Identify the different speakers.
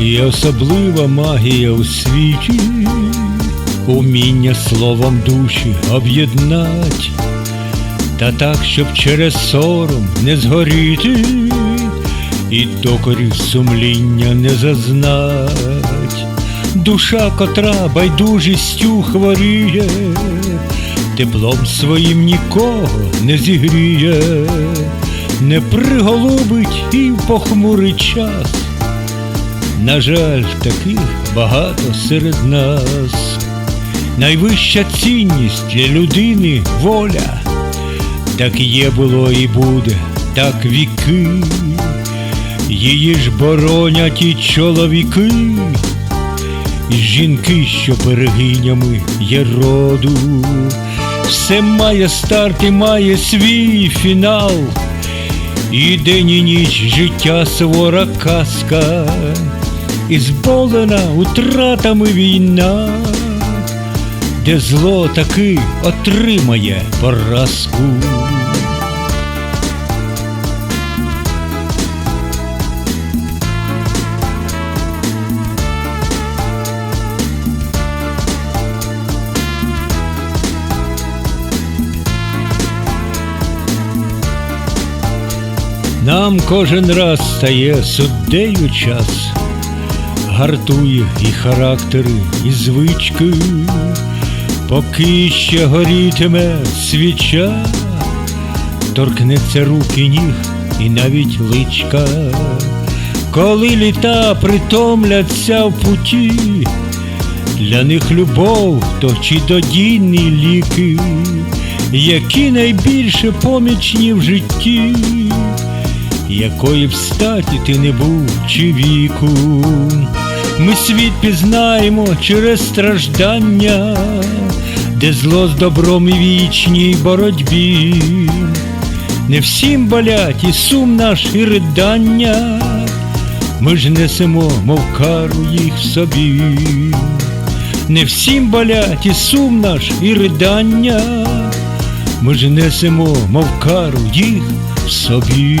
Speaker 1: Є особлива магія у світі, уміння словом душі об'єднать, та так, щоб через сором не згоріти, і докорів сумління не зазнать. Душа, котра байдужістю хворіє, теплом своїм нікого не зігріє, не приголубить і в похмурий час. На жаль, таких багато серед нас. Найвища цінність для людини воля. Так є було і буде, так віки. Її ж боронять і чоловіки, і жінки, що берегинями є роду. Все має старт і має свій фінал. І день і ніч життя свора казка, і зболена утратами війна, де зло таки отримає поразку. Нам кожен раз стає суддею час, гартує і характери, і звички, поки ще горітиме свіча, торкнеться руки ніг і навіть личка, коли літа притомляться в путі, для них любов то чи додійні ліки, які найбільше помічні в житті якої б статі ти не був чи віку, ми світ пізнаємо через страждання, де зло з добром і вічній боротьбі, не всім болять і сум наш, і ридання, ми ж несемо, мов кару їх собі, не всім болять і сум наш, і ридання, ми ж несемо, мов кару їх собі.